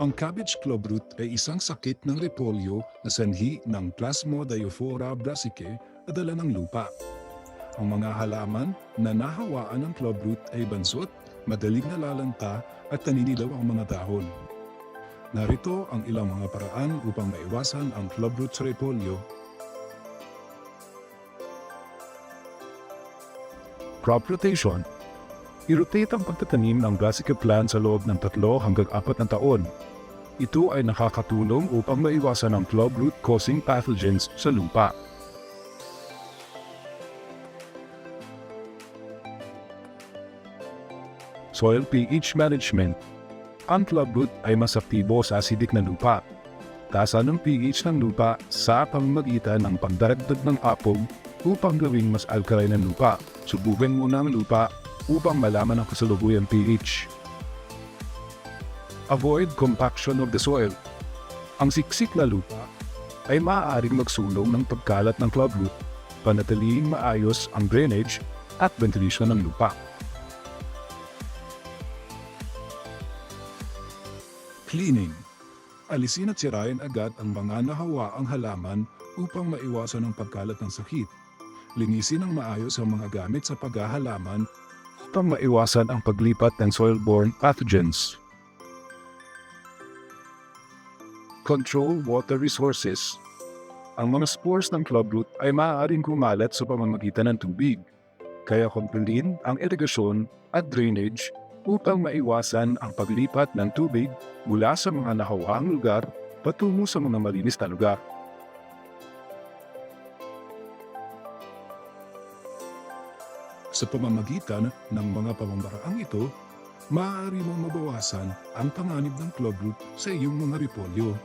Ang cabbage clubroot ay isang sakit ng repolyo na sanhi ng Plasmodiaphora brassicae na dala ng lupa. Ang mga halaman na nahawaan ng clubroot ay bansot, madaling nalalanta at naninilaw ang mga dahon. Narito ang ilang mga paraan upang maiwasan ang clubroot sa repolyo. Crop rotation I-rotate ang pagtatanim ng brassica plant sa loob ng tatlo hanggang apat na taon. Ito ay nakakatulong upang maiwasan ang club root causing pathogens sa lupa. Soil pH Management Ang club root ay mas aktibo sa acidic na lupa. Taasan ng pH ng lupa sa pamamagitan ng pagdaragdag ng apog upang gawing mas alkaline ang lupa. Subukan muna ang lupa upang malaman ang kasalubuyang pH. Avoid compaction of the soil. Ang siksik na lupa ay maaaring magsulong ng pagkalat ng club root, panatiling maayos ang drainage at ventilation ng lupa. Cleaning Alisin at sirain agad ang mga nahawaang halaman upang maiwasan ang pagkalat ng sakit. Linisin ng maayos ang mga gamit sa paghahalaman upang maiwasan ang paglipat ng soil-borne pathogens. Control water resources. Ang mga spores ng clubroot ay maaaring kumalat sa pamamagitan ng tubig, kaya kontrolin ang irigasyon at drainage upang maiwasan ang paglipat ng tubig mula sa mga nahawaang lugar patungo sa mga malinis na lugar. Sa pamamagitan ng mga pamamaraang ito, maaari mong mabawasan ang panganib ng club root sa iyong mga repolyo.